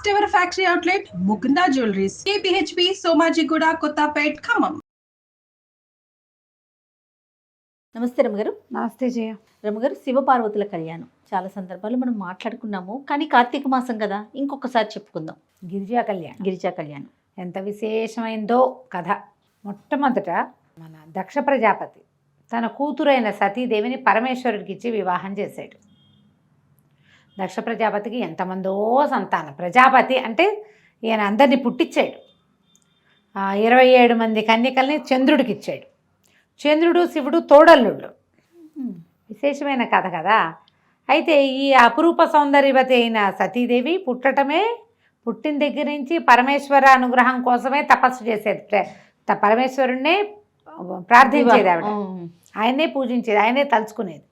First ever factory outlet Mukunda jewelleries. KPHB Somajiguda Kothapet Khammam. నమస్తే రమగారు. నమస్తే జయ. రమగారు శివపార్వతుల కళ్యాణం. చాలా సందర్భాలు మనం మాట్లాడుకున్నాము కానీ కార్తీక మాసం కదా ఇంకొకసారి చెప్పుకుందాం. గిరిజా కళ్యాణ్. గిరిజా కళ్యాణం. ఎంత విశేషమైందో కథ. మొట్టమొదట మన దక్ష ప్రజాపతి తన కూతురైన సతీదేవిని పరమేశ్వరుడికి ఇచ్చి వివాహం చేశాడు. దక్ష ప్రజాపతికి ఎంతమందో సంతానం. ప్రజాపతి అంటే ఈయన అందరినీ పుట్టించాడు ఇరవై ఏడు మంది కన్యకల్ని చంద్రుడికి ఇచ్చాడు. చంద్రుడు శివుడు తోడల్లుళ్ళు. విశేషమైన కథ కదా. అయితే ఈ అపురూప సౌందర్యవతి అయిన సతీదేవి పుట్టటమే పుట్టిన దగ్గర నుంచి పరమేశ్వర అనుగ్రహం కోసమే తపస్సు చేసేది. పరమేశ్వరుణ్ణే ప్రార్థించేది ఆవిడ. ఆయనే పూజించేది ఆయనే తలుచుకునేది.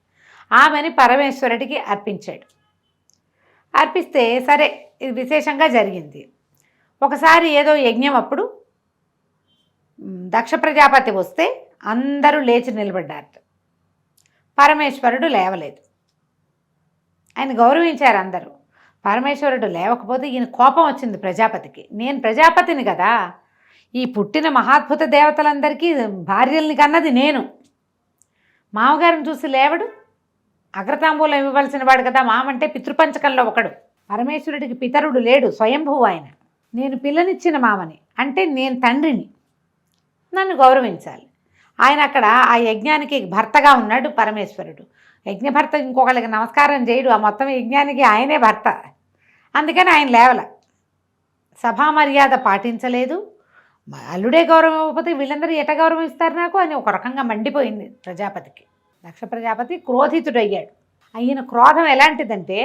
ఆమెని పరమేశ్వరుడికి అర్పించాడు. అర్పిస్తే సరే ఇది విశేషంగా జరిగింది. ఒకసారి ఏదో యజ్ఞం అప్పుడు దక్ష ప్రజాపతి వస్తే అందరూ లేచి నిలబడ్డారట. పరమేశ్వరుడు లేవలేదు. ఆయన గౌరవించారు అందరూ. పరమేశ్వరుడు లేవకపోతే ఈయన కోపం వచ్చింది ప్రజాపతికి. నేను ప్రజాపతిని కదా. ఈ పుట్టిన మహాద్భుత దేవతలందరికీ భార్యల్ని కన్నది నేను. మామగారిని చూసి లేవడు అగ్రతాంబూలం ఇవ్వవలసిన వాడు కదా మామంటే పితృపంచకంలో ఒకడు. పరమేశ్వరుడికి పితరుడు లేడు స్వయంభువు ఆయన. నేను పిల్లనిచ్చిన మామని అంటే నేను తండ్రిని. నన్ను గౌరవించాలి. ఆయన అక్కడ ఆ యజ్ఞానికి భర్తగా ఉన్నాడు పరమేశ్వరుడు. యజ్ఞభర్త ఇంకొకళ్ళకి నమస్కారం చేయడు ఆ మొత్తం యజ్ఞానికి ఆయనే భర్త. అందుకని ఆయన లేవల. సభా మర్యాద పాటించలేదు. అల్లుడే గౌరవం ఇవ్వకపోతే వీళ్ళందరూ ఎట గౌరవం ఇస్తారు నాకు అని ఒక రకంగా మండిపోయింది ప్రజాపతికి. దక్ష ప్రజాపతి క్రోధితుడయ్యాడు. ఆయన క్రోధం ఎలాంటిదంటే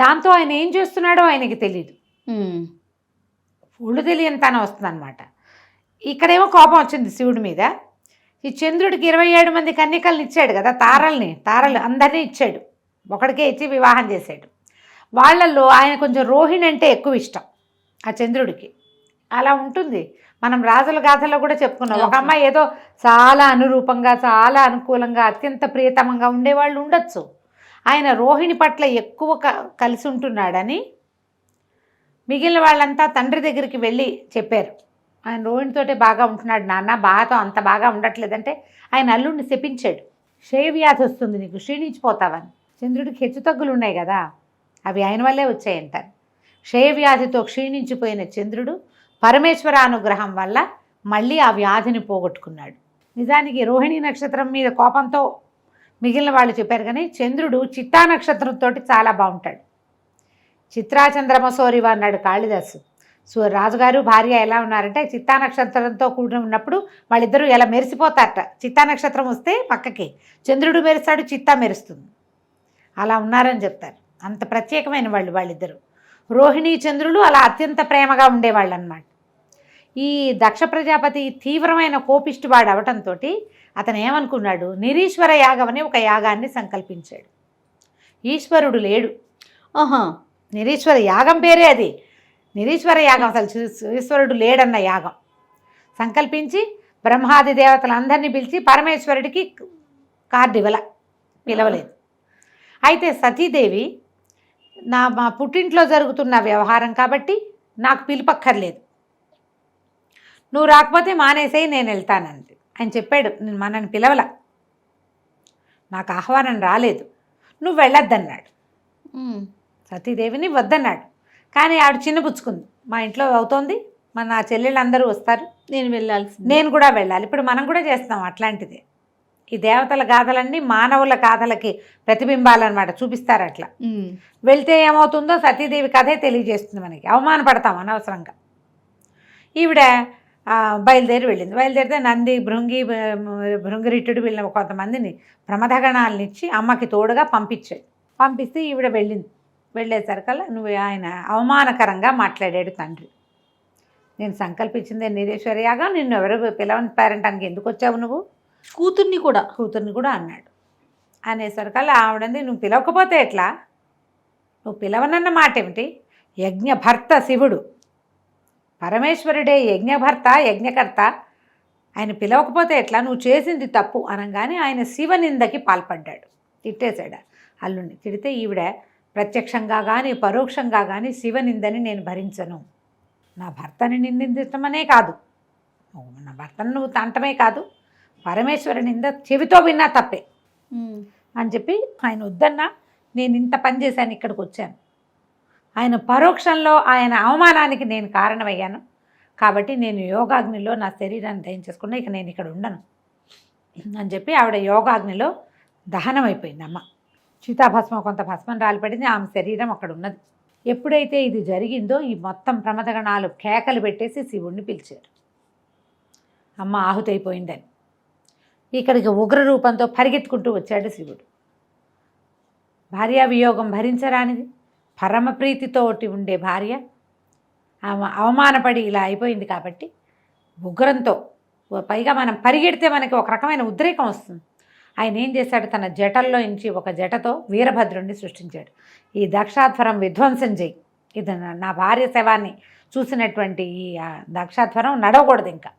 దాంతో ఆయన ఏం చేస్తున్నాడో ఆయనకి తెలియదు. ఒళ్ళు తెలియని తన వస్తుందన్నమాట. ఇక్కడేమో కోపం వచ్చింది శివుడి మీద. ఈ చంద్రుడికి ఇరవై ఏడు మంది కన్యకల్ని ఇచ్చాడు కదా తారల్ని తారలు అందరినీ ఇచ్చాడు. ఒకడికే ఇచ్చి వివాహం చేశాడు. వాళ్ళల్లో ఆయన కొంచెం రోహిణి అంటే ఎక్కువ ఇష్టం ఆ చంద్రుడికి. అలా ఉంటుంది. మనం రాజుల గాథలో కూడా చెప్పుకున్నాం. ఒక అమ్మాయి ఏదో చాలా అనురూపంగా చాలా అనుకూలంగా అత్యంత ప్రియతమంగా ఉండేవాళ్ళు ఉండొచ్చు. ఆయన రోహిణి పట్ల ఎక్కువ కలిసి ఉంటున్నాడని మిగిలిన వాళ్ళంతా తండ్రి దగ్గరికి వెళ్ళి చెప్పారు. ఆయన రోహిణితోటే బాగా ఉంటున్నాడు నాన్న బాగా అంత బాగా ఉండట్లేదంటే ఆయన అల్లుడిని శపించాడు. క్షయవ్యాధి వస్తుంది నీకు క్షీణించిపోతావని. చంద్రుడికి హెచ్చుతగ్గులు ఉన్నాయి కదా అవి ఆయన వల్లే వచ్చాయంటారు. క్షయవ్యాధితో క్షీణించిపోయిన చంద్రుడు పరమేశ్వర అనుగ్రహం వల్ల మళ్ళీ ఆ వ్యాధిని పోగొట్టుకున్నాడు. నిజానికి రోహిణి నక్షత్రం మీద కోపంతో మిగిలిన వాళ్ళు చెప్పారు కానీ చంద్రుడు చిత్తా నక్షత్రంతో చాలా బాగుంటాడు. చిత్రాచంద్రమసోరివ అన్నాడు కాళిదాసు. సో రాజుగారు భార్య ఎలా ఉన్నారంటే చిత్తా నక్షత్రంతో కూడి ఉన్నప్పుడు వాళ్ళిద్దరూ ఎలా మెరిసిపోతారట. చిత్తా నక్షత్రం వస్తే పక్కకి. చంద్రుడు మెరుస్తాడు చిత్తా మెరుస్తుంది. అలా ఉన్నారని చెప్తారు. అంత ప్రత్యేకమైన వాళ్ళు వాళ్ళిద్దరూ. రోహిణీ చంద్రులు అలా అత్యంత ప్రేమగా ఉండేవాళ్ళు అనమాట ఈ దక్ష ప్రజాపతి తీవ్రమైన కోపిష్టివాడు అవటంతో అతను ఏమనుకున్నాడు? నిరీశ్వర యాగం అనే ఒక యాగాన్ని సంకల్పించాడు. ఈశ్వరుడు లేడు. ఆహా. నిరీశ్వర యాగం పేరే అది. నిరీశ్వర యాగం అసలు ఈశ్వరుడు లేడన్న యాగం. సంకల్పించి బ్రహ్మాది దేవతలందరినీ పిలిచి పరమేశ్వరుడికి కార్డు ఇవ్వల పిలవలేదు. అయితే సతీదేవి నా మా పుట్టింట్లో జరుగుతున్న వ్యవహారం కాబట్టి నాకు పిలుపక్కర్లేదు. నువ్వు రాకపోతే మానేసేయి నేను వెళ్తానంది. ఆయన చెప్పాడు. "నేను మనని పిలవల. నాకు ఆహ్వానం రాలేదు. నువ్వు వెళ్ళొద్దన్నాడు. సతీదేవిని వద్దన్నాడు. కానీ ఆవిడ చిన్నపుచ్చుకుంది. మా ఇంట్లో అవుతోంది. మన నా చెల్లెళ్ళు అందరూ వస్తారు. నేను వెళ్ళాల్సింది. నేను కూడా వెళ్ళాలి. ఇప్పుడు మనం కూడా చేస్తాం అట్లాంటిది. ఈ దేవతల గాథలన్నీ మానవుల గాథలకి ప్రతిబింబాలన్నమాట. చూపిస్తారు అట్లా. వెళ్తే ఏమవుతుందో సతీదేవి కథే తెలియజేస్తుంది మనకి. అవమానపడతాం అనవసరంగా. ఈవిడ బయలుదేరి వెళ్ళింది. బయలుదేరితే నంది భృంగి భృంగిరిట్టుడు వీళ్ళ కొంతమందిని ప్రమథగణాలను ఇచ్చి అమ్మకి తోడుగా పంపించాడు పంపిస్తే ఈవిడ వెళ్ళింది. వెళ్ళేసరికల్లా నువ్వు ఆయన అవమానకరంగా మాట్లాడాడు తండ్రి. నేను సంకల్పించిందే నిరీశ్వరయాగా నిన్ను ఎవరు పిలవని పేరెంటానికి ఎందుకు వచ్చావు నువ్వు? కూతుర్ని కూడా. కూతుర్ని కూడా అన్నాడు. అనేసరికల్లా ఆవిడంది నువ్వు పిలవకపోతే ఎట్లా? నువ్వు పిలవనన్న మాట ఏమిటి యజ్ఞభర్త శివుడు. పరమేశ్వరుడే యజ్ఞభర్త యజ్ఞకర్త. ఆయన పిలవకపోతే ఎట్లా? నువ్వు చేసింది తప్పు అనగానే ఆయన శివనిందకి పాల్పడ్డాడు. తిట్టేశాడు అల్లుడిని తిడితే ఈవిడ ప్రత్యక్షంగా కానీ పరోక్షంగా కానీ శివనిందని నేను భరించను. నా భర్తని నిందించటమనే కాదు. నా భర్తను నువ్వు తంటమే కాదు. పరమేశ్వరి నింద చెవితో విన్నా తప్పే. అని చెప్పి ఆయన వద్దన్నా నేను ఇంత పని చేశాను ఇక్కడికి వచ్చాను. ఆయన పరోక్షంలో ఆయన అవమానానికి నేను కారణమయ్యాను. కాబట్టి నేను యోగాగ్నిలో నా శరీరాన్ని దహించేసుకున్నా ఇక నేను ఇక్కడ ఉండను. అని చెప్పి ఆవిడ యోగాగ్నిలో దహనం అయిపోయింది అమ్మ. సీతాభస్మం కొంత భస్మం రాలిపడింది ఆమె శరీరం అక్కడ ఉన్నది. ఎప్పుడైతే ఇది జరిగిందో ఈ మొత్తం ప్రమదగణాలు కేకలు పెట్టేసి శివుణ్ణి పిలిచారు. అమ్మ ఆహుతైపోయిందని. ఇక్కడికి ఉగ్ర రూపంతో పరిగెత్తుకుంటూ వచ్చాడు శివుడు. భార్యా వియోగం భరించరానిది. పరమప్రీతితోటి ఉండే భార్య ఆమె అవమానపడి ఇలా అయిపోయింది కాబట్టి ఉగ్రంతో పైగా మనం పరిగెడితే మనకి ఒక రకమైన ఉద్రేకం వస్తుంది. ఆయన ఏం చేశాడు? తన జటల్లో నుంచి ఒక జటతో వీరభద్రుణ్ణి సృష్టించాడు. ఈ దక్షాధ్వరం విధ్వంసం చేయి. ఇది నా- భార్య శవాన్ని చూసినటువంటి ఈ దక్షాధ్వరం నడవకూడదు ఇంకా.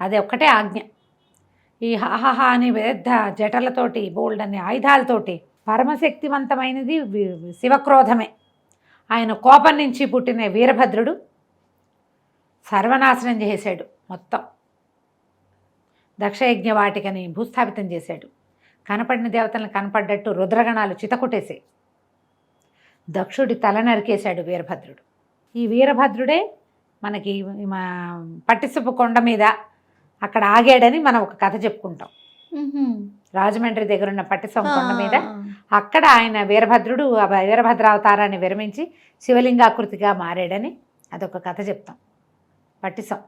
అదే ఒక్కటే ఆజ్ఞ. ఈ హాహాహా అని పెద్ద జటలతోటి బోల్డ్ అనే ఆయుధాలతోటి పరమశక్తివంతమైనది శివక్రోధమే. ఆయన కోపం నుంచి పుట్టిన వీరభద్రుడు సర్వనాశనం చేశాడు మొత్తం. దక్షయజ్ఞ వాటికని భూస్థాపితం చేశాడు కనపడిన దేవతలను కనపడ్డట్టు రుద్రగణాలు చితకుట్టేసాయి. దక్షుడి తల నరికేశాడు వీరభద్రుడు. ఈ వీరభద్రుడే మనకి మా పట్టిసపు కొండ మీద అక్కడ ఆగాడని మనం ఒక కథ చెప్పుకుంటాం. రాజమండ్రి దగ్గర ఉన్న పట్టిసం కొండ మీద. అక్కడ ఆయన వీరభద్రుడు ఆ వీరభద్ర అవతారాన్ని విరమించి శివలింగాకృతిగా మారాడని అదొక కథ చెప్తాం పట్టిసం.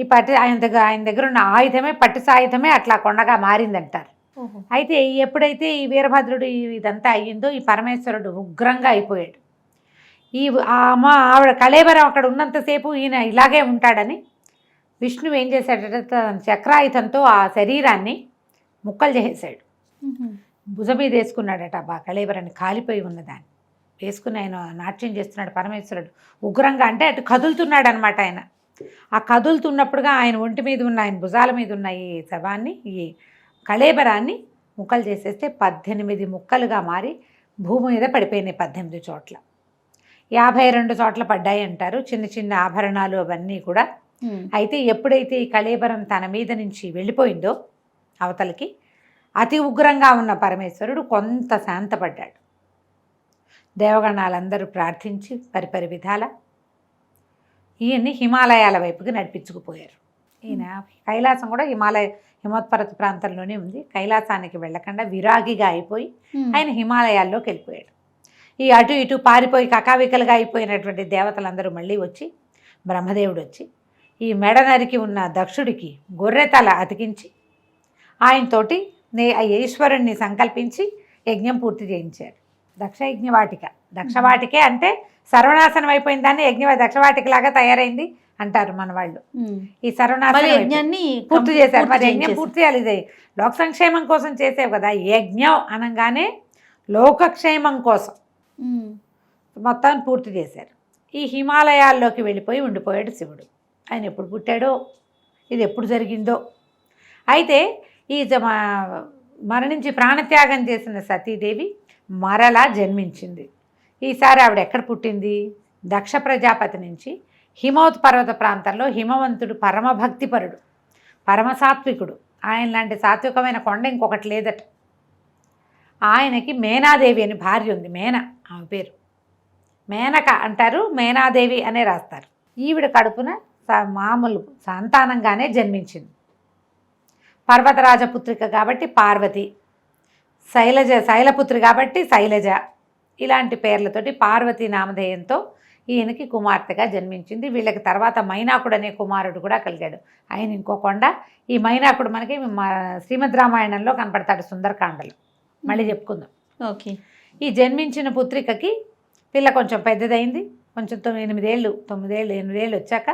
ఈ పట్టి ఆయన దగ్గర ఆయన దగ్గర ఉన్న ఆయుధమే పట్టిస ఆయుధమే అట్లా కొండగా మారిందంటారు. అయితే ఎప్పుడైతే ఈ వీరభద్రుడు ఇదంతా అయ్యిందో ఈ పరమేశ్వరుడు ఉగ్రంగా అయిపోయాడు ఈ ఆ అమ్మ ఆవిడ కళేబరం అక్కడ ఉన్నంతసేపు ఈయన ఇలాగే ఉంటాడని విష్ణువు ఏం చేశాడంటే తన చక్రాయుధంతో ఆ శరీరాన్ని ముక్కలు చేసేసాడు. భుజం మీద వేసుకున్నాడట బా కళేబరాన్ని కాలిపోయి ఉన్నదాన్ని వేసుకుని ఆయన నాట్యం చేస్తున్నాడు పరమేశ్వరుడు. ఉగ్రంగా అంటే అటు కదులుతున్నాడు అనమాట ఆయన. ఆ కదులుతున్నప్పుడుగా ఆయన ఒంటి మీద ఉన్న ఆయన భుజాల మీద ఉన్న ఈ శవాన్ని ఈ కళేబరాన్ని ముక్కలు చేసేస్తే పద్దెనిమిది ముక్కలుగా మారి భూమి మీద పడిపోయినాయి పద్దెనిమిది చోట్ల. యాభై రెండు చోట్ల పడ్డాయి అంటారు చిన్న చిన్న ఆభరణాలు అవన్నీ కూడా. అయితే ఎప్పుడైతే ఈ కళేబరం తన మీద నుంచి వెళ్ళిపోయిందో అవతలకి అతి ఉగ్రంగా ఉన్న పరమేశ్వరుడు కొంత శాంతపడ్డాడు. దేవగణాలందరూ ప్రార్థించి పరిపరి విధాల ఈయన్ని హిమాలయాల వైపుకి నడిపించుకుపోయారు. ఈయన కైలాసం కూడా హిమాలయ హిమోత్పర్వత ప్రాంతంలోనే ఉంది. కైలాసానికి వెళ్ళకుండా విరాగిగా అయిపోయి. ఆయన హిమాలయాల్లోకి వెళ్ళిపోయాడు. ఈ అటు ఇటు పారిపోయి కకావికలుగా అయిపోయినటువంటి దేవతలందరూ మళ్ళీ వచ్చి బ్రహ్మదేవుడు వచ్చి ఈ మెడ నరికి ఉన్న దక్షుడికి గొర్రెతల అతికించి ఆయనతోటి నే ఆ ఈశ్వరుణ్ణి సంకల్పించి యజ్ఞం పూర్తి చేయించారు దక్ష యజ్ఞవాటిక. దక్షవాటికే అంటే సర్వనాశనం అయిపోయిన దాన్ని యజ్ఞ దక్షవాటికలాగా తయారైంది అంటారు మన వాళ్ళు. ఈ సర్వనాశనం. యజ్ఞాన్ని పూర్తి చేశారు. మరి యజ్ఞం. పూర్తి చేయాలి ఇది. లోక సంక్షేమం కోసం చేసేవి కదా. యజ్ఞం అనగానే లోకక్షేమం కోసం. మొత్తాన్ని పూర్తి చేశారు. ఈ హిమాలయాల్లోకి వెళ్ళిపోయి ఉండిపోయాడు శివుడు. ఆయన ఎప్పుడు పుట్టాడో ఇది ఎప్పుడు జరిగిందో. అయితే ఈ జ- మ- మరణించి ప్రాణత్యాగం చేసిన సతీదేవి మరలా జన్మించింది. ఈసారి ఆవిడ ఎక్కడ పుట్టింది? దక్ష ప్రజాపతి నుంచి హిమవత్ పర్వత ప్రాంతంలో హిమవంతుడు పరమభక్తిపరుడు పరమసాత్వికుడు. ఆయన లాంటి సాత్వికమైన కొండ ఇంకొకటి లేదట. ఆయనకి మేనాదేవి అని భార్య ఉంది మేన ఆమె పేరు. మేనక అంటారు మేనాదేవి అనే రాస్తారు. ఈవిడ కడుపున మామూలు సంతానంగానే జన్మించింది. పర్వతరాజపుత్రిక కాబట్టి పార్వతి శైలజ శైలపుత్రి కాబట్టి శైలజ. ఇలాంటి పేర్లతోటి పార్వతి నామధేయంతో ఈయనకి కుమార్తెగా జన్మించింది. వీళ్ళకి తర్వాత మైనాకుడు అనే కుమారుడు కూడా కలిగాడు. ఆయన ఇంకో కొండ. ఈ మైనాకుడు మనకి మా శ్రీమద్ రామాయణంలో కనపడతాడు సుందరకాండలో. మళ్ళీ చెప్పుకుందాం. ఓకే. ఈ జన్మించిన పుత్రికకి పిల్ల కొంచెం పెద్దదైంది. కొంచెం తొమ్మిది ఎనిమిదేళ్ళు తొమ్మిదేళ్ళు ఎనిమిదేళ్ళు వచ్చాక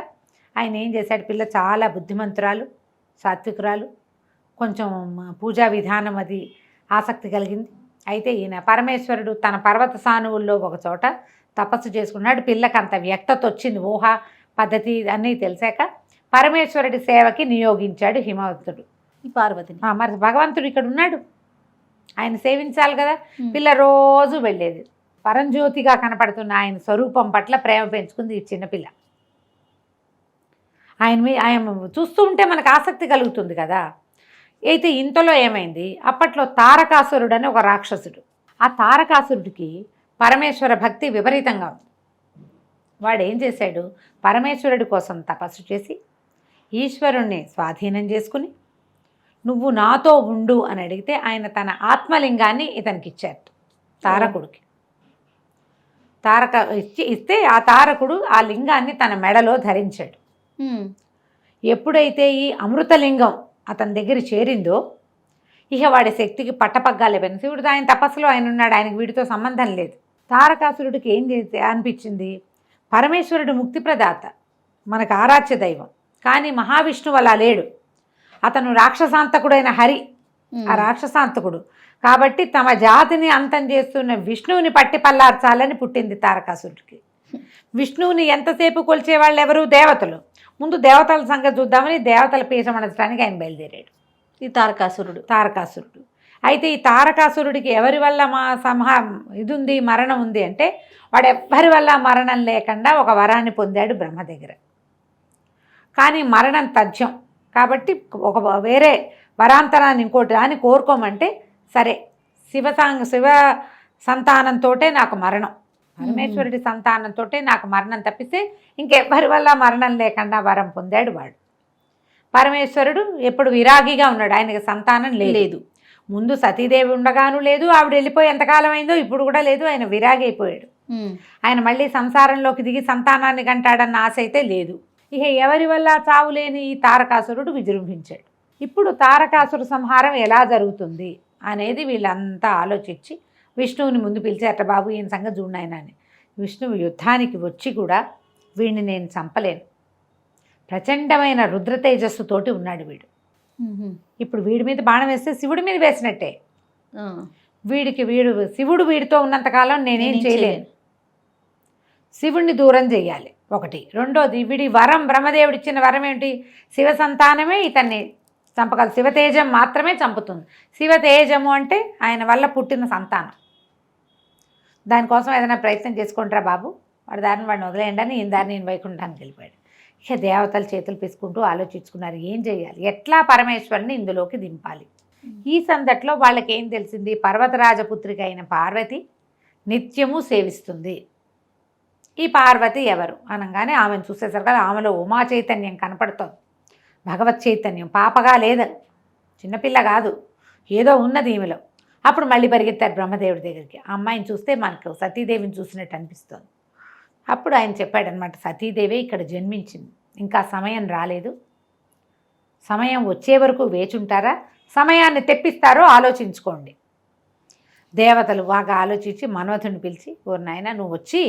ఆయన ఏం చేశాడు? పిల్ల చాలా బుద్ధిమంతురాలు సాత్వికురాలు. కొంచెం పూజా విధానం అది ఆసక్తి కలిగింది. అయితే ఈయన పరమేశ్వరుడు తన పర్వత సానువుల్లో ఒక చోట తపస్సు చేసుకున్నాడు. పిల్లకి అంత వ్యక్తత వచ్చింది. ఊహ పద్ధతి అన్నీ తెలిసాక పరమేశ్వరుడి సేవకి నియోగించాడు హిమవంతుడు. ఈ పార్వతిని. మరి భగవంతుడు ఇక్కడ ఉన్నాడు. ఆయన సేవించాలి కదా. పిల్ల రోజు వెళ్ళేది. పరంజ్యోతిగా కనపడుతున్న ఆయన స్వరూపం పట్ల ప్రేమ పెంచుకుంది ఈ చిన్నపిల్ల ఆయన మీ ఆయన చూస్తూ ఉంటే మనకు ఆసక్తి కలుగుతుంది కదా. అయితే ఇంతలో ఏమైంది? అప్పట్లో తారకాసురుడు అని ఒక రాక్షసుడు. ఆ తారకాసురుడికి పరమేశ్వర భక్తి విపరీతంగా ఉంది. వాడు ఏం చేశాడు? పరమేశ్వరుడి కోసం తపస్సు చేసి ఈశ్వరుణ్ణి స్వాధీనం చేసుకుని నువ్వు నాతో ఉండు అని అడిగితే ఆయన తన ఆత్మలింగాన్ని ఇతనికి ఇచ్చారు తారకుడికి. తారక ఇచ్చి ఇస్తే ఆ తారకుడు ఆ లింగాన్ని తన మెడలో ధరించాడు. ఎప్పుడైతే ఈ అమృతలింగం అతని దగ్గర చేరిందో ఇక వాడి శక్తికి పట్టపగ్గాలే పైన శివుడు. ఆయన తపస్సులో ఆయన ఉన్నాడు ఆయనకి వీడితో సంబంధం లేదు. తారకాసురుడికి ఏం చేస్తే అనిపించింది? పరమేశ్వరుడు ముక్తి ప్రదాత మనకు ఆరాధ్య దైవం. కానీ మహావిష్ణువు అలా లేడు. అతను రాక్షసాంతకుడైన హరి. ఆ రాక్షసాంతకుడు. కాబట్టి తమ జాతిని అంతం చేస్తున్న విష్ణువుని పట్టి పల్లార్చాలని పుట్టింది తారకాసురుడికి. విష్ణువుని ఎంతసేపు కొలిచే వాళ్ళు ఎవరు దేవతలు. ముందు దేవతల సంగతి చూద్దామని దేవతల పీఠం అనడానికి ఆయన బయలుదేరాడు. ఈ తారకాసురుడు. తారకాసురుడు. అయితే ఈ తారకాసురుడికి ఎవరి వల్ల మా సంహా ఇది ఉంది మరణం ఉంది అంటే వాడు ఎవ్వరి వల్ల మరణం లేకుండా ఒక వరాన్ని పొందాడు బ్రహ్మ దగ్గర. కానీ మరణం తథ్యం. కాబట్టి ఒక వేరే వరాంతరాన్ని ఇంకోటి అని కోరుకోమంటే సరే శివ సాంగ శివ సంతానంతోటే నాకు మరణం. పరమేశ్వరుడి సంతానంతోటే నాకు మరణం తప్పిస్తే ఇంకెవ్వరి వల్ల మరణం లేకుండా వరం పొందాడు వాడు. పరమేశ్వరుడు ఎప్పుడు విరాగిగా ఉన్నాడు. ఆయనకి సంతానం లేదు. ముందు సతీదేవి ఉండగాను లేదు. ఆవిడ వెళ్ళిపోయి ఎంతకాలం అయిందో ఇప్పుడు కూడా లేదు. ఆయన విరాగి అయిపోయాడు. ఆయన మళ్ళీ సంసారంలోకి దిగి సంతానాన్ని కంటాడన్న ఆశ అయితే లేదు. ఇక ఎవరి వల్ల చావులేని ఈ తారకాసురుడు విజృంభించాడు. ఇప్పుడు తారకాసుర సంహారం ఎలా జరుగుతుంది అనేది వీళ్ళంతా ఆలోచించి విష్ణువుని ముందు పిలిచారట బాబు ఈయన సంగతి చూడాయన అని. విష్ణువు యుద్ధానికి వచ్చి కూడా వీడిని నేను చంపలేను. ప్రచండమైన రుద్ర తేజస్సుతోటి ఉన్నాడు వీడు. ఇప్పుడు వీడి మీద బాణం వేస్తే శివుడి మీద వేసినట్టే. వీడికి వీడు శివుడు వీడితో ఉన్నంతకాలం నేనేం చేయలేను. శివుణ్ణి దూరం చేయాలి. ఒకటి. రెండోది వీడి వరం బ్రహ్మదేవుడు ఇచ్చిన వరం ఏంటి? శివ సంతానమే ఇతన్ని చంపగలదు శివతేజం మాత్రమే చంపుతుంది. శివతేజము అంటే ఆయన వల్ల పుట్టిన సంతానం. దానికోసం ఏదైనా ప్రయత్నం చేసుకుంటారా బాబు? వాడి దారిని వాడిని వదిలేయండి అని ఈయన దారిని ఈయన వైకుంఠానికి వెళ్ళిపోయాడు. ఇక దేవతలు చేతులు పిసుకుంటూ ఆలోచించుకున్నారు ఏం చేయాలి? ఎట్లా పరమేశ్వరుని ఇందులోకి దింపాలి? ఈ సందట్లో వాళ్ళకి ఏం తెలిసింది? పర్వతరాజపుత్రిక అయిన పార్వతి నిత్యము సేవిస్తుంది. ఈ పార్వతి ఎవరు? అనగానే ఆమెను చూసేసరికి ఆమెలో ఉమా చైతన్యం కనపడుతోంది. భగవత్ చైతన్యం పాపగా లేదు. చిన్నపిల్ల కాదు. ఏదో ఉన్నది ఈమెలో. అప్పుడు మళ్ళీ పరిగెత్తారు బ్రహ్మదేవుడి దగ్గరికి. ఆ అమ్మాయిని చూస్తే మనకు సతీదేవిని చూసినట్టు అనిపిస్తోంది. అప్పుడు ఆయన చెప్పాడనమాట సతీదేవి ఇక్కడ జన్మించింది. ఇంకా సమయం రాలేదు. సమయం వచ్చే వరకు వేచుంటారా? సమయాన్ని తెప్పిస్తారో ఆలోచించుకోండి. దేవతలు బాగా ఆలోచించి మన్మథుని పిలిచి ఓ నాయన నువ్వు వచ్చి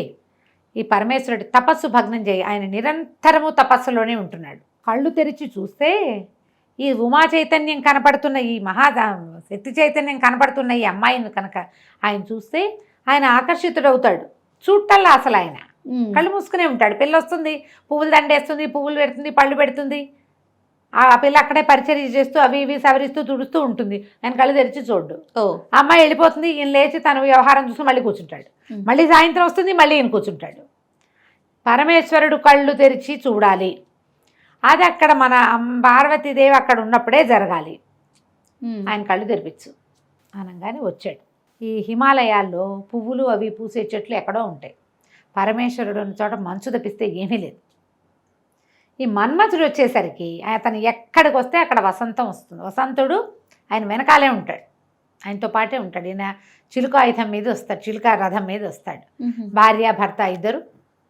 ఈ పరమేశ్వరుడి తపస్సు భగ్నం చేయి. ఆయన నిరంతరము తపస్సులోనే ఉంటున్నాడు. కళ్ళు తెరిచి చూస్తే ఈ ఉమా చైతన్యం కనపడుతున్న ఈ మహా శక్తి చైతన్యం కనపడుతున్న ఈ అమ్మాయిని కనుక ఆయన చూస్తే ఆయన ఆకర్షితుడవుతాడు. చూడటల్లా అసలు ఆయన. కళ్ళు మూసుకునే ఉంటాడు. పిల్ల వస్తుంది పువ్వులు దండేస్తుంది పువ్వులు పెడుతుంది పళ్ళు పెడుతుంది. ఆ పిల్ల అక్కడే పరిచర్య చేస్తూ అవి ఇవి సవరిస్తూ తుడుస్తూ ఉంటుంది. ఆయన కళ్ళు తెరిచి చూడ్డు. అమ్మాయి వెళ్ళిపోతుంది ఈయన లేచి తన వ్యవహారం చూసి మళ్ళీ కూర్చుంటాడు. మళ్ళీ సాయంత్రం వస్తుంది మళ్ళీ ఈయన కూర్చుంటాడు. పరమేశ్వరుడు కళ్ళు తెరిచి చూడాలి. అది అక్కడ మన పార్వతీదేవి అక్కడ ఉన్నప్పుడే జరగాలి. ఆయన కళ్ళు తెరిపించు. అనగానే వచ్చాడు. ఈ హిమాలయాల్లో పువ్వులు అవి పూసే చెట్లు ఎక్కడో ఉంటాయి. పరమేశ్వరుడు ఉన్న చోట మంచు తప్పిస్తే ఏమీ లేదు. ఈ మన్మథుడు వచ్చేసరికి అతను ఎక్కడికి వస్తే అక్కడ వసంతం వస్తుంది. వసంతుడు ఆయన వెనకాలే ఉంటాడు. ఆయనతో పాటే ఉంటాడు. ఈయన చిలుక ఆయుధం మీద వస్తాడు. చిలుక రథం మీద వస్తాడు. భార్య భర్త ఇద్దరు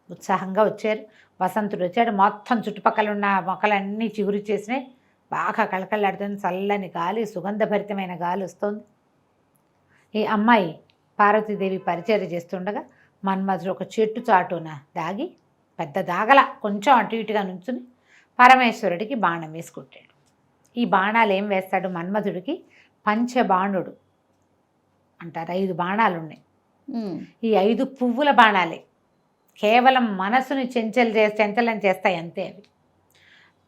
ఉత్సాహంగా వచ్చారు. వసంతుడు వచ్చాడు. మొత్తం చుట్టుపక్కల ఉన్న మొక్కలన్నీ చిగురు చేసినాయి. బాగా కళకళలాడుతుంది. చల్లని గాలి సుగంధభరితమైన గాలి వస్తుంది. ఈ అమ్మాయి పార్వతీదేవి పరిచర్య చేస్తుండగా మన్మధుడు ఒక చెట్టు చాటున దాగి పెద్ద దాగల కొంచెం అటు ఇటుగా నుంచుని పరమేశ్వరుడికి బాణం వేసుకుంటాడు ఈ బాణాలు ఏం వేస్తాడు మన్మధుడికి? పంచబాణుడు అంటారు. ఐదు బాణాలు ఉన్నాయి. ఈ ఐదు పువ్వుల బాణాలే. కేవలం మనసుని చెంచలు చంచలం చేస్తాయి అంతే అవి.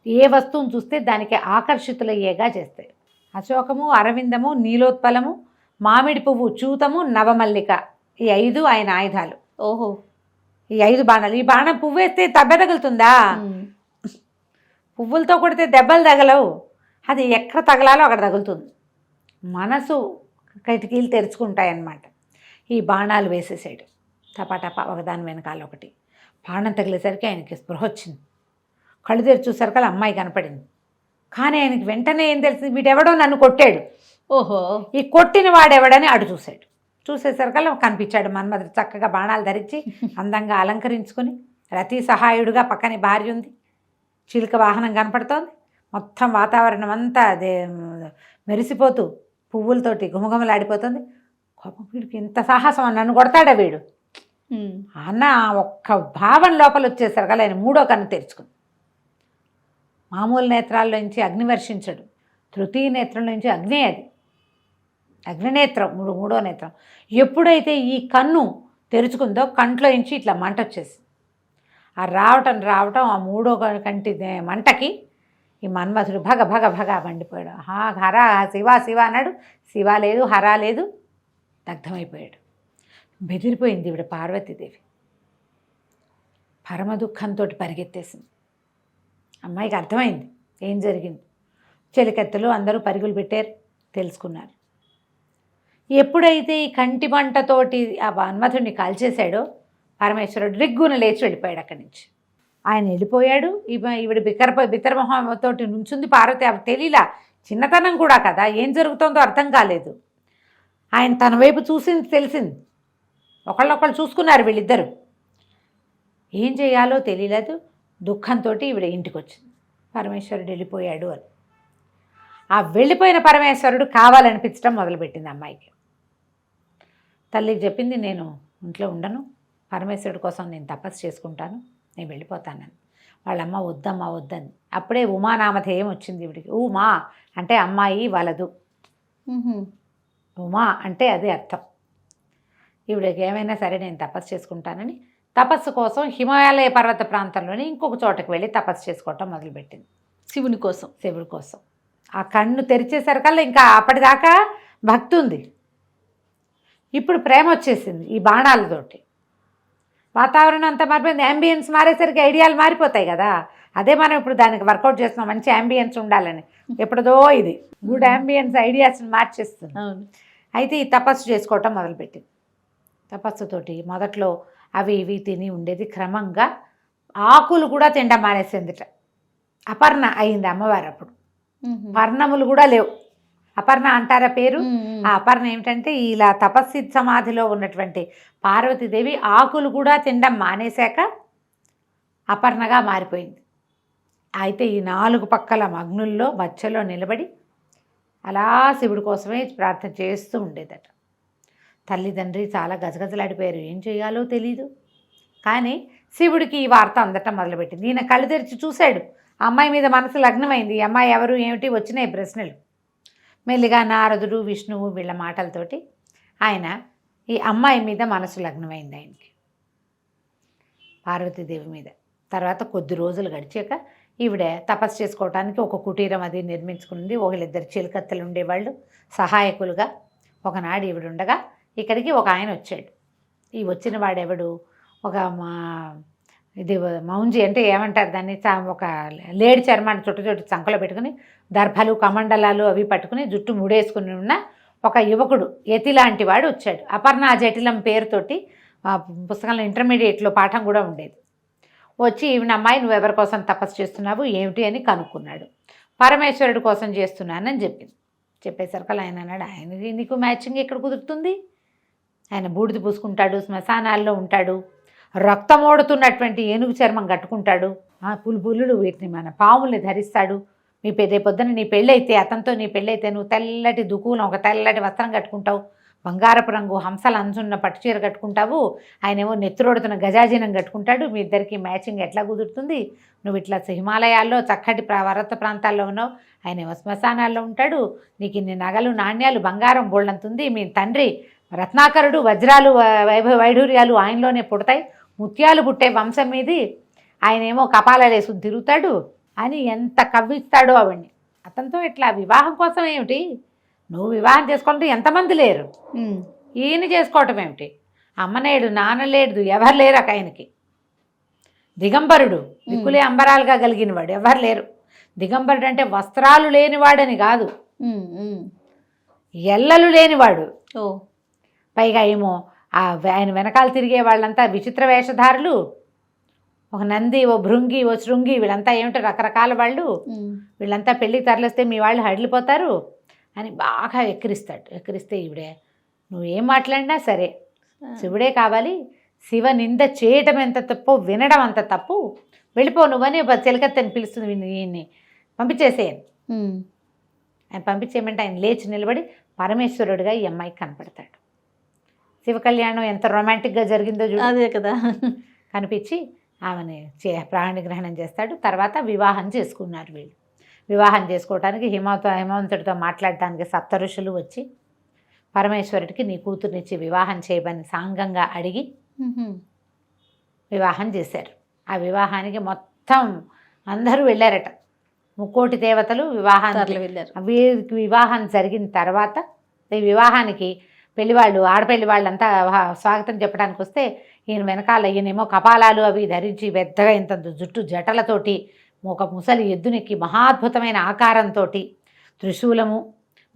ఏ వస్తువును చూస్తే దానికి ఆకర్షితులయ్యేగా చేస్తాయి. అశోకము అరవిందము నీలోత్పలము మామిడి పువ్వు చూతము నవమల్లిక ఈ ఐదు ఆయన ఆయుధాలు. ఓహో. ఈ ఐదు బాణాలు. ఈ బాణం పువ్వు వేస్తే దెబ్బ తగులుతుందా. పువ్వులతో కొడితే దెబ్బలు తగలవు. అది ఎక్కడ తగలాలో అక్కడ తగులుతుంది. మనసు కిటికీలు తెరుచుకుంటాయన్నమాట. ఈ బాణాలు వేసేసాడు టపాటపా ఒకదాని వెనకాల ఒకటి. బాణం తగిలేసరికి ఆయనకి స్పృహ వచ్చింది. కళ్ళు తెరిచి చూసరికి అమ్మాయి కనపడింది. కానీ ఆయనకి వెంటనే ఏం తెలిసింది? వీడెవడో నన్ను కొట్టాడు. ఓహో. ఈ కొట్టిన వాడెవడని అటు చూశాడు. చూసేసరికల్లా కనిపించాడు మన్మధుడు చక్కగా బాణాలు ధరించి అందంగా అలంకరించుకొని. రతి సహాయుడుగా పక్కనే భార్య ఉంది. చిలుక వాహనం కనపడుతోంది. మొత్తం వాతావరణం అంతా అదే మెరిసిపోతూ పువ్వులతోటి గుమగుమలాడిపోతుంది కోపం వీడికి ఇంత సాహసం నన్ను కొడతాడా వీడు. అన్న ఒక్క భావం లోపల వచ్చేసరికి ఆయన మూడో కన్ను తెరుచుకుంది. మామూలు నేత్రాల్లోంచి అగ్ని వర్షించడు. తృతీయ నేత్రం నుంచి అగ్ని అది. అగ్నినేత్రం మూడు మూడో నేత్రం. ఎప్పుడైతే ఈ కన్ను తెరుచుకుందో కంట్లో నుంచి ఇట్లా మంట వచ్చేసి ఆ రావటం రావటం ఆ మూడో కంటి దే- మంటకి ఈ మన్మథుడు భగ భగ భగ మండిపోయాడు. హా హర శివ శివ అన్నాడు. శివ లేదు హర లేదు దగ్ధమైపోయాడు. బెదిరిపోయింది ఈవిడ పార్వతీదేవి. పరమ దుఃఖంతో పరిగెత్తేసింది. అమ్మాయికి అర్థమైంది. ఏం జరిగింది? చెలికెత్తలు అందరూ పరుగులు పెట్టారు తెలుసుకున్నారు. ఎప్పుడైతే ఈ కంటి పంటతోటి ఆ హనుమతుడిని కాల్చేశాడో పరమేశ్వరుడు రిగ్గున లేచి వెళ్ళిపోయాడు అక్కడి నుంచి. ఆయన వెళ్ళిపోయాడు. ఈవిడ బిక్కర బిత్తరమొహంతోటి నుంచుంది. పార్వతి అవి తెలియలా చిన్నతనం కూడా కదా ఏం జరుగుతుందో అర్థం కాలేదు. ఆయన తన వైపు చూసింది తెలిసింది. ఒకళ్ళొకళ్ళు చూసుకున్నారు వీళ్ళిద్దరు. ఏం చేయాలో తెలియలేదు. దుఃఖంతో ఈవిడ ఇంటికి వచ్చింది పరమేశ్వరుడు వెళ్ళిపోయాడు అని. ఆ వెళ్ళిపోయిన పరమేశ్వరుడు కావాలనిపించడం మొదలుపెట్టింది అమ్మాయికి. తల్లికి చెప్పింది నేను ఇంట్లో ఉండను. పరమేశ్వరుడు కోసం నేను తపస్సు చేసుకుంటాను. నేను వెళ్ళిపోతానని. వాళ్ళమ్మ వద్దమ్మా వద్దని. అప్పుడే ఉమానామధేయం వచ్చింది ఈవిడికి. ఉమా అంటే అమ్మాయి వలదు. ఉమా అంటే అదే అర్థం. ఈవిడకి ఏమైనా సరే నేను తపస్సు చేసుకుంటానని. తపస్సు కోసం హిమాలయ పర్వత ప్రాంతంలోని ఇంకొక చోటకి వెళ్ళి తపస్సు చేసుకోవటం మొదలుపెట్టింది. శివుని కోసం. శివుడి కోసం. ఆ కన్ను తెరిచేసరికల్లా ఇంకా అప్పటిదాకా భక్తి ఉంది. ఇప్పుడు ప్రేమ వచ్చేసింది ఈ బాణాలతోటి వాతావరణం అంతా మారిపోయింది. అంబియన్స్ మారేసరికి ఐడియాలు మారిపోతాయి కదా. అదే మనం ఇప్పుడు దానికి వర్కౌట్ చేస్తున్నాం. మంచి అంబియన్స్ ఉండాలని. ఎప్పుడుదో ఇది. గుడ్ అంబియన్స్ ఐడియాస్ని మార్చేస్తుంది. అయితే ఈ తపస్సు చేసుకోవటం మొదలుపెట్టింది. తపస్సుతోటి మొదట్లో అవి ఇవి తిని ఉండేది క్రమంగా ఆకులు కూడా తినడం మానేసిందిట. అపర్ణ అయింది అమ్మవారు అప్పుడు. వర్ణములు కూడా లేవు. అపర్ణ అంటారా పేరు. ఆ అపర్ణ ఏమిటంటే ఇలా తపస్సి సమాధిలో ఉన్నటువంటి పార్వతీదేవి ఆకులు కూడా తినడం మానేశాక అపర్ణగా మారిపోయింది. అయితే ఈ నాలుగు పక్కల మగ్నుల్లో మధ్యలో నిలబడి అలా శివుడి కోసమే ప్రార్థన చేస్తూ ఉండేదట. తల్లిదండ్రి చాలా గజగజలాడిపోయారు. ఏం చేయాలో తెలీదు. కానీ శివుడికి ఈ వార్త అందటం మొదలుపెట్టింది. ఈయన కళ్ళు తెరిచి చూశాడు. ఆ అమ్మాయి మీద మనసు లగ్నమైంది. అమ్మాయి ఎవరు ఏమిటి? వచ్చినాయి ప్రశ్నలు. మెల్లిగా నారదుడు విష్ణువు వీళ్ళ మాటలతోటి ఆయన ఈ అమ్మాయి మీద మనసు లగ్నమైంది ఆయనకి. పార్వతీదేవి మీద. తర్వాత కొద్ది రోజులు గడిచాక ఈవిడ తపస్సు చేసుకోవడానికి ఒక కుటీరం అది నిర్మించుకుంది ఒకళ్ళిద్దరు చిలుకత్తలు ఉండేవాళ్ళు. సహాయకులుగా ఒకనాడు ఈవిడుండగా ఉండగా ఇక్కడికి ఒక ఆయన వచ్చాడు. ఈ వచ్చిన వాడెవడు? ఒక మా ఇది మౌంజి అంటే ఏమంటారు దాన్ని? చా- ఒక లేడి చర్మాన్ని చుట్టు చుట్టు చంకలో పెట్టుకుని దర్భలు కమండలాలు అవి పట్టుకుని జుట్టు ముడేసుకుని ఉన్న ఒక యువకుడు యతి లాంటి వాడు వచ్చాడు. అపర్ణ జటిలం పేరుతోటి పుస్తకంలో ఇంటర్మీడియట్లో పాఠం కూడా ఉండేది. వచ్చి ఈవిన అమ్మాయి నువ్వు ఎవరి కోసం తపస్సు చేస్తున్నావు? ఏమిటి? అని కనుక్కున్నాడు. పరమేశ్వరుడు కోసం చేస్తున్నానని చెప్పింది. చెప్పేసరికి ఆయన అన్నాడు ఆయనకి నీకు మ్యాచింగ్ ఎక్కడ కుదురుతుంది? ఆయన బూడిద పూసుకుంటాడు శ్మశానాల్లో ఉంటాడు రక్తమోడుతున్నటువంటి ఏనుగు చర్మం కట్టుకుంటాడు. ఆ పులు వీటిని మన పాముల్ని ధరిస్తాడు. మీ పెద్ద పొద్దున నీ పెళ్ళైతే అతనితో నీ పెళ్ళైతే నువ్వు తెల్లటి దుకులం ఒక తెల్లటి వస్త్రం కట్టుకుంటావు. బంగారపు రంగు హంసల అంచున్న పట్టు చీర కట్టుకుంటావు. ఆయనేమో నెత్తురోడుతున్న గజాజీనం కట్టుకుంటాడు. మీ ఇద్దరికి మ్యాచింగ్ ఎట్లా కుదురుతుంది? నువ్వు ఇట్లా హిమాలయాల్లో చక్కటి వరత పర్వత ప్రాంతాల్లో ఉన్నావు. ఆయన ఏమో శ్మశానాల్లో ఉంటాడు. నీకు ఇన్ని నగలు నాణ్యాలు బంగారం బోళ్ళంతుంది మీ తండ్రి రత్నాకరుడు వజ్రాలు వైఢూర్యాలు ఆయనలోనే పుడతాయి. ముత్యాలు పుట్టే వంశం మీది. ఆయనేమో కపాలలేసు తిరుగుతాడు అని ఎంత కవ్విస్తాడో అవన్నీ అతనితో ఇట్లా వివాహం కోసం ఏమిటి? నువ్వు వివాహం చేసుకుంటే ఎంతమంది లేరు. ఈయన చేసుకోవటం ఏమిటి? అమ్మ లేడు నాన్న లేడు ఎవరు లేరు ఆయనకి. దిగంబరుడు దిక్కులే అంబరాలుగా కలిగినవాడు ఎవరు లేరు. దిగంబరుడు అంటే వస్త్రాలు లేనివాడని కాదు. ఎల్లలు లేనివాడు. ఓ. పైగా ఏమో ఆ ఆయన వెనకాల తిరిగే వాళ్ళంతా విచిత్ర వేషధారులు. ఒక నంది ఓ భృంగి ఓ శృంగి వీళ్ళంతా ఏమిటో రకరకాల వాళ్ళు. వీళ్ళంతా పెళ్ళికి తరలిస్తే మీ వాళ్ళు హడిలిపోతారు? అని బాగా ఎక్కిరిస్తాడు. ఎక్కిరిస్తే ఈవిడే నువ్వేం మాట్లాడినా సరే శివుడే కావాలి. శివ నింద చేయటం ఎంత తప్పు వినడం అంత తప్పు. వెళ్ళిపో నువ్వని చిలకత్తని పిలుస్తుంది ఈయన్ని. పంపించేసేయను ఉమ్. ఆయన పంపించేయమంటే ఆయన లేచి నిలబడి పరమేశ్వరుడిగా ఈ అమ్మాయికి కనపడతాడు. శివ కళ్యాణం ఎంత రొమాంటిక్గా జరిగిందో చూడు. అదే కదా. కనిపించి ఆమెని చే ప్రాణి గ్రహణం చేస్తాడు. తర్వాత వివాహం చేసుకున్నారు వీళ్ళు. వివాహం చేసుకోవడానికి హిమవంత హిమవంతుడితో మాట్లాడటానికి సప్త ఋషులు వచ్చి పరమేశ్వరుడికి నీ కూతుర్నిచ్చి వివాహం చేయమని సాంగంగా అడిగి. వివాహం చేశారు. ఆ వివాహానికి మొత్తం అందరూ వెళ్ళారట. ముక్కోటి దేవతలు వివాహానికి వెళ్ళారు. వీరికి వివాహం జరిగిన తర్వాత ఈ వివాహానికి పెళ్ళివాళ్ళు ఆడపెళ్ళి వాళ్ళంతా స్వాగతం చెప్పడానికి వస్తే ఈయన వెనకాల ఈయనేమో కపాలాలు అవి ధరించి పెద్దగా ఇంత జుట్టు జటలతోటి ఒక ముసలి ఎద్దునెక్కి మహాద్భుతమైన ఆకారంతో త్రిశూలము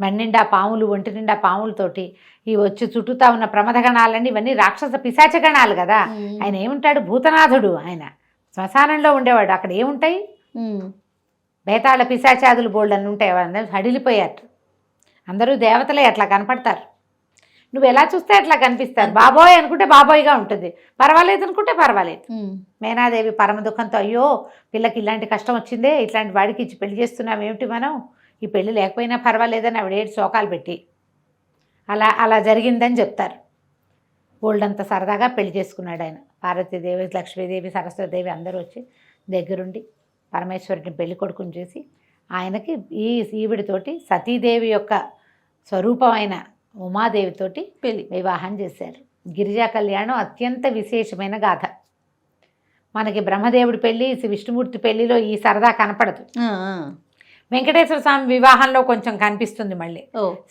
మన్నిండా పాములు ఒంటి నిండా పాములతోటి ఈ వచ్చి చుట్టూతా ఉన్న ప్రమథగణాలన్నీ ఇవన్నీ రాక్షస పిశాచగణాలు కదా. ఉమ్. ఆయన ఏముంటాడు? భూతనాథుడు ఆయన. శ్మశానంలో ఉండేవాడు. అక్కడ ఏముంటాయి. బేతాళ పిశాచాదులు బోల్డ్ అని ఉంటాయి. అందరూ హడిలిపోయారు అందరూ దేవతలే అట్లా కనపడతారు. నువ్వు ఎలా చూస్తే అట్లా కనిపిస్తారు. బాబోయ్ అనుకుంటే బాబోయ్గా ఉంటుంది. పర్వాలేదు అనుకుంటే పర్వాలేదు. మేనాదేవి పరమ దుఃఖంతో అయ్యో పిల్లకి ఇలాంటి కష్టం వచ్చిందే ఇట్లాంటి వాడికి ఇచ్చి పెళ్ళి చేస్తున్నాం ఏమిటి మనం? ఈ పెళ్ళి లేకపోయినా పర్వాలేదని ఆవిడ ఏడు శోకాలు పెట్టి. అలా అలా జరిగిందని చెప్తారు. బోల్డంత సరదాగా పెళ్ళి చేసుకున్నాడు ఆయన. పార్వతీదేవి లక్ష్మీదేవి సరస్వతిదేవి అందరూ వచ్చి దగ్గరుండి పరమేశ్వరుడిని పెళ్ళి కొడుకుని చేసి ఆయనకి ఈ ఈవిడితోటి సతీదేవి యొక్క స్వరూపమైన ఉమాదేవితోటి పెళ్ళి వివాహం చేశారు. గిరిజా కళ్యాణం అత్యంత విశేషమైన గాథ. మనకి బ్రహ్మదేవుడి పెళ్ళి శ్రీ విష్ణుమూర్తి పెళ్ళిలో ఈ సరదా కనపడదు. వెంకటేశ్వర స్వామి వివాహంలో కొంచెం కనిపిస్తుంది మళ్ళీ.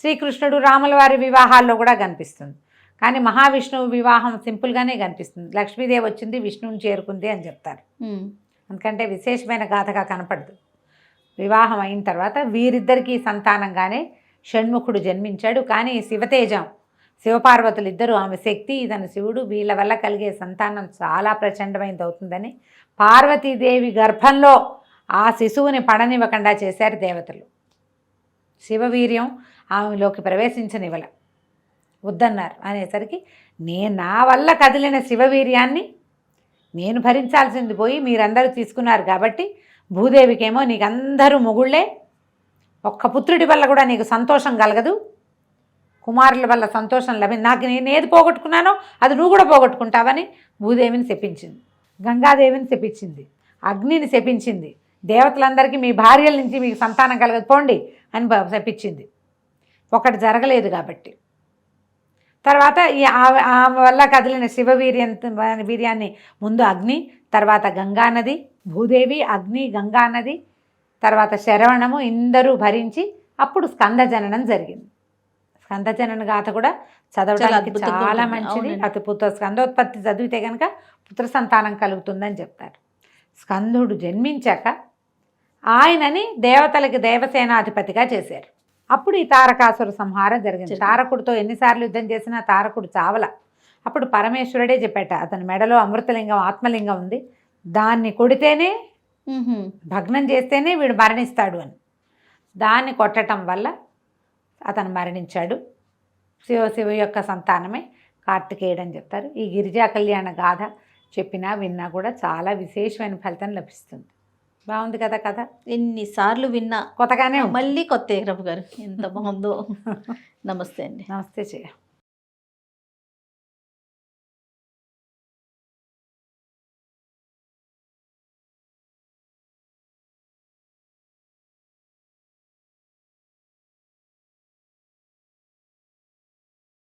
శ్రీకృష్ణుడు రాముల వారి వివాహాల్లో కూడా కనిపిస్తుంది. కానీ మహావిష్ణువు వివాహం సింపుల్గానే కనిపిస్తుంది. లక్ష్మీదేవి వచ్చింది విష్ణువుని చేరుకుంది అని చెప్తారు. ఎందుకంటే విశేషమైన గాథగా కనపడదు. వివాహం అయిన తర్వాత వీరిద్దరికీ సంతానంగానే షణ్ముఖుడు జన్మించాడు. కానీ శివతేజం శివపార్వతులు ఇద్దరు ఆమె శక్తి ఇతను శివుడు వీళ్ళ వల్ల కలిగే సంతానం చాలా ప్రచండమైనది అవుతుందని పార్వతీదేవి గర్భంలో ఆ శిశువుని పడనివ్వకుండా చేశారు దేవతలు. శివవీర్యం ఆమెలోకి ప్రవేశించనివ్వల. వద్దన్నారు. అనేసరికి నేను నా వల్ల కదిలిన శివవీర్యాన్ని నేను భరించాల్సింది పోయి మీరందరూ తీసుకున్నారు కాబట్టి భూదేవికేమో నీకందరూ మొగుళ్ళే ఒక్క పుత్రుడి వల్ల కూడా నీకు సంతోషం కలగదు. కుమారుల వల్ల సంతోషం లభి నాకు నేను ఏది పోగొట్టుకున్నానో అది నువ్వు కూడా పోగొట్టుకుంటావని భూదేవిని శపించింది. గంగాదేవిని శపించింది. అగ్నిని శపించింది. దేవతలందరికీ మీ భార్యల నుంచి మీకు సంతానం కలగదు. పోండి అని శపించింది. ఒకటి జరగలేదు కాబట్టి. తర్వాత ఈ ఆమె ఆమె వల్ల కదిలిన శివ వీర్యం వీర్యాన్ని ముందు అగ్ని తర్వాత గంగానది భూదేవి అగ్ని గంగానది తర్వాత శరవణము ఇందరూ భరించి అప్పుడు స్కంద జననం జరిగింది స్కంద జనన గాథ కూడా చదవడానికి చాలా. మంచిది. అతి పుత్ర స్కందోత్పత్తి చదివితే కనుక పుత్ర సంతానం కలుగుతుందని చెప్తారు స్కందుడు జన్మించాక ఆయనని దేవతలకి దేవసేనాధిపతిగా చేశారు అప్పుడు ఈ తారకాసుర సంహారం జరిగింది. తారకుడితో ఎన్నిసార్లు యుద్ధం చేసినా తారకుడు చావల అప్పుడు పరమేశ్వరుడే చెప్పాట అతని మెడలో అమృతలింగం ఆత్మలింగం ఉంది దాన్ని కొడితేనే. భగ్నం చేస్తేనే వీడు మరణిస్తాడు అని. దాన్ని కొట్టడం వల్ల అతను మరణించాడు. శివ శివ యొక్క సంతానమే కార్తికేయుడు అని చెప్తారు. ఈ గిరిజా కళ్యాణ గాథ చెప్పినా విన్నా కూడా చాలా విశేషమైన ఫలితం లభిస్తుంది. బాగుంది కదా కథ? ఎన్నిసార్లు విన్నా కొత్తగానే. మళ్ళీ కొత్త రఘు గారు. ఎంత బాగుందో. నమస్తే అండి. నమస్తే చేయ